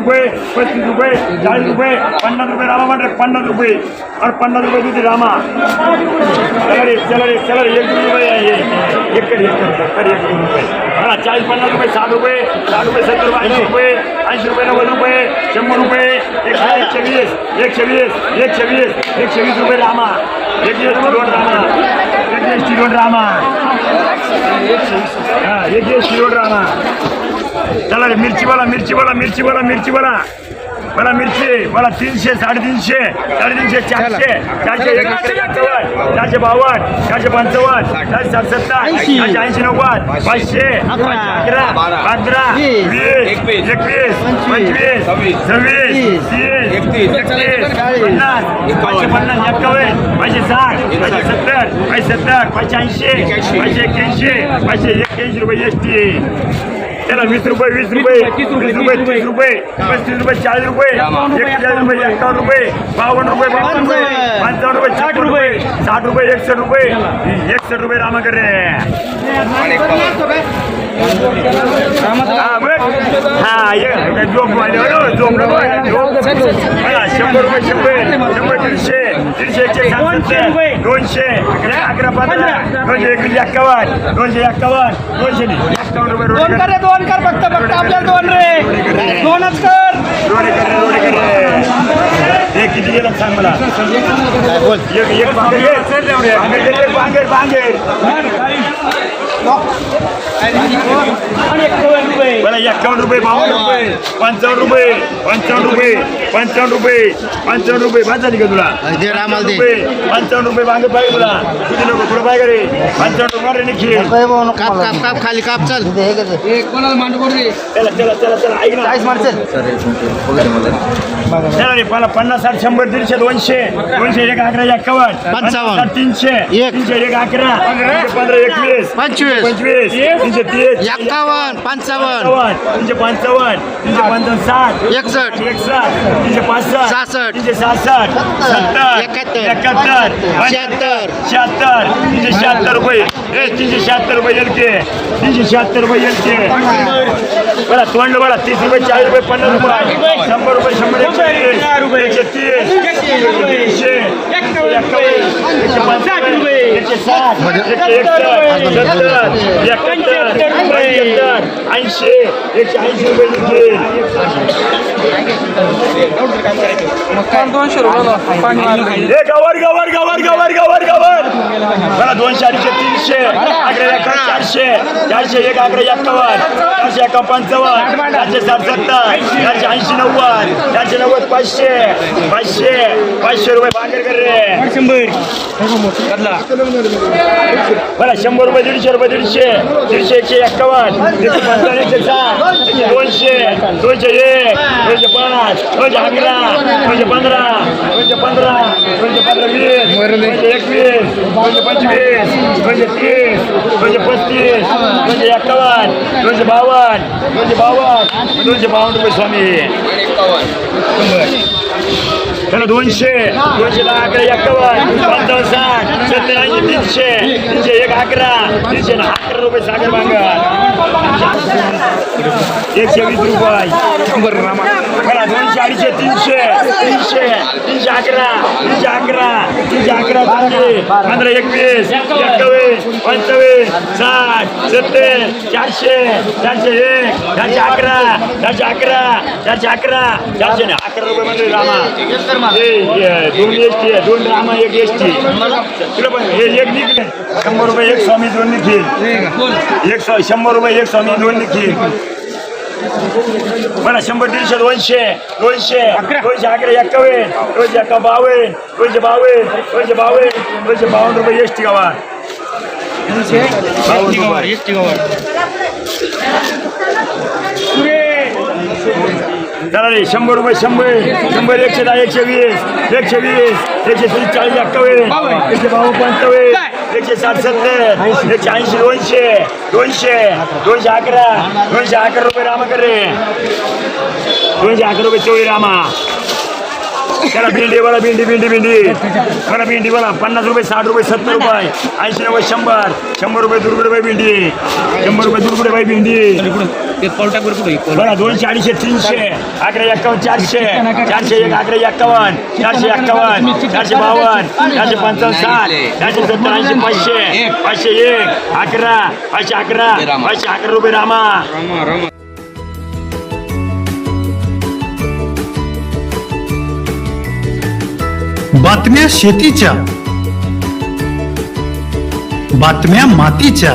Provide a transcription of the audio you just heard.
रुपये पस्तीस रुपये चाळीस रुपये पन्नास रुपये रामा म्हणते पन्नास रुपये और पन्नास रुपये तुझे रामा। चला रे चला रे चला रे, एक रुपये आहे हे. एक कर एक कर, एक रुपये हा चाळीस पन्नास रुपये साठ रुपये साठ रुपये सत्तर रुपये ऐंशी रुपये ऐंशी रुपये नव्वद रुपये शंभर रुपये एकशे एकशे वीस एकशे वीस एकशे वीस एकशे वीस रुपये रामा। एक दिवस दोन रामा। एक दोन रामा। हा, एक दिवस दोन रामा। चला रे मिरची बोला मिरची बोला मिरची बोला मिरची बोला. मला मिरची मला तीनशे साडेतीनशे साडेतीनशे चारशे चारशे एकावन्न चारशे बावन्न चारशे पंचावन्न चारशे सत्तर चारशे ऐंशी नव्वद पाचशे अकरा. पंधरा वीस. एकवीस पंचवीस. सव्वीस. तीस. एकतीस. पन्नास पाचशे पन्नास एकावन्न पाचशे साठ पाचशे सत्तर पाचशे सत्तर पाचशे ऐंशी पाचशे एक्क्याऐंशी पाचशे एक्क्याऐंशी रुपये एस टी त्याला वीस रुपये वीस रुपये तीस रुपये तीस रुपये पस्तीस रुपये चाळीस रुपये एकचाळीस रुपये एकावन्न रुपये बावन्न रुपये बावन्न रुपये पंचावन्न रुपये साठ रुपये. साठ रुपये एकसष्ट रुपये. एकसष्ट रुपये रामाकर हा. जोक. हा, शंभर रुपये शंभर शंभर दीडशे दीडशे दोनशे अकरा पंधरा. दोनशे एकवीस एक्कावन्न. दोनशे एक्कावन्न. दोनशे एक्कावन्न रुपये दोन कर रे दोन कर फक्त फक्त आपल्याला दोन रे. दोनच कर. रोडे कर रे, कर रे. किती गेलं सांग मला? एक एक बांगेर घे. बांगेर घे, एक्कावन्न रुपये बावन्न रुपये पंचावन्न रुपये पंचावन्न रुपये पंचावन्न रुपये पंचावन्न रुपये. बाद झाली का तुला. रुपये पंचावन्न रुपये मागे पाहिजे तुला. किती नको पुढे पाहिजे रे? पंचावन्न रुपये रे निखिल. काप काप काप खाली काप चल. चला चला चला चला ऐक ना. चला रे मला पन्नास साठ शंभर दीडशे दोनशे. दोनशे एक अकरा एक्कावन्न. पंचावन्न. तीनशे. एक. तीनशे एक अकरा. पंधरा. एकवीस. पंचवीस. पंचवीस. तीनशे तीस. एक्कावन्न पंचावन्न. तीनशे पंचावन्न. तीनशे पंचावन्न साठ. एकसष्ट. एकसष्ट. तीनशे पासष्ट. सहासष्ट. तीनशे सहासष्ट. सत्तर. एकाहत्तर. एकाहत्तर. शहात्तर. शहात्तर. तीनशे शहात्तर रुपये. ए तीनशे शहात्तर रुपये येईल के तीनशे शहात्तर रुपये येईल के बघा तोंड बघा. तीस रुपये चाळीस रुपये पन्नास रुपये. शंभर रुपये शंभर एकशे तीस. एकशे तीस. तीनशे एकशे पंचावन्न ऐंशी. एकशे ऐंशी रुपये दोनशे रुपये. हे गवर गवर गवर गवर गवर गवर. मला दोनशे अडीचशे तीनशे. अकरा एका चारशे. चारशे एक अकरा एक्कावन्न. चारशे एका पंचावन्न. चारशे साठ सत्तर चारशे ऐंशी नव्वद. चारशे नव्वद पाचशे. पाचशे. पाचशे रुपये बाहेर कर रे. शंभर बरं शंभर रुपये दीडशे रुपये दीडशे. दीडशे एकशे एक्कावन्न. दीडशे पंचावन्न एकशे साठ. दोनशे दोनशे एक दोनशे पाच दोनशे अकरा दोनशे पंधरा दोनशे पंधरा दोनशे पंधरा वीस दोनशे एकवीस दोनशे पंचवीस दोनशे तीस दोनशे पस्तीस दोनशे एक्कावन्न दोनशे बावन्न दोनशे बावन्न दोनशे बावन्न रुपये स्वामी. त्याला दोनशे दोनशे दहा अकरा एक्कावन्न पंचावन्न साठ सत्तर तीनशे तीनशे एक अकरा तीनशे अकरा रुपये सागर बांगर एकशे वीस रुपये. मला दोनशे अडीचशे तीनशे तीनशे तीनशे अकरा तीनशे अकरा तीनशे अकरा चारशे पंधरा एकवीस एक्कावीस पंचवीस साठ सत्तर चारशे चारशे एक चारशे अकरा चारशे अकरा चारशे अकरा चारशे नाही अकरा रुपये म्हणजे रामा. दोन एस टी आहे दोन रामा एक एस टी तुला पण हे एक निघले. शंभर रुपये एक स्वामी दोन निघील. एक शंभर रुपये एक स्वामी दोन निघील. मला शंभर दीडशे दोनशे दोनशे दोनशे अकरा एक्कावन्न दोनशे अकरा बावन्न दोनशे बावन्न दोनशे बावन्न दोनशे बावन्न रुपये एस टी गावात. चला रे शंभर रुपये शंभर शंभर एकशे दहा एकशे वीस एकशे वीस एकशे तीस चाळीस एक्कावन्न एकशे बावन्न पंचावन्न. एकशे साठ सत्तर एकशे ऐंशी दोनशे दोनशे दोनशे अकरा दोनशे अकरा रुपये रामा कर दोनशे अकरा रुपये चोळी रामा. त्याला भेंडी बोला भेंडी भेंडी भेंडी. मला भेंडी बोला पन्नास रुपये साठ रुपये सत्तर रुपये ऐंशी नव्वद शंभर शंभर रुपये दुर्गुडे बाई भेंडी. शंभर रुपये दुर्गुडे बाई भेंडी. बघा दोनशे अडीचशे तीनशे अकरा एक्कावन्न चारशे चारशे एक अकरा एक्कावन्न चारशे एक्कावन्न चारशे बावन्न चारशे पंचावन्न साठ चारशे सत्तर ऐंशी पाचशे पाचशे एक अकरा पाचशे अकरा पाचशे अकरा रुपये रामा बातम्या शेतीच्या बातम्या मातीच्या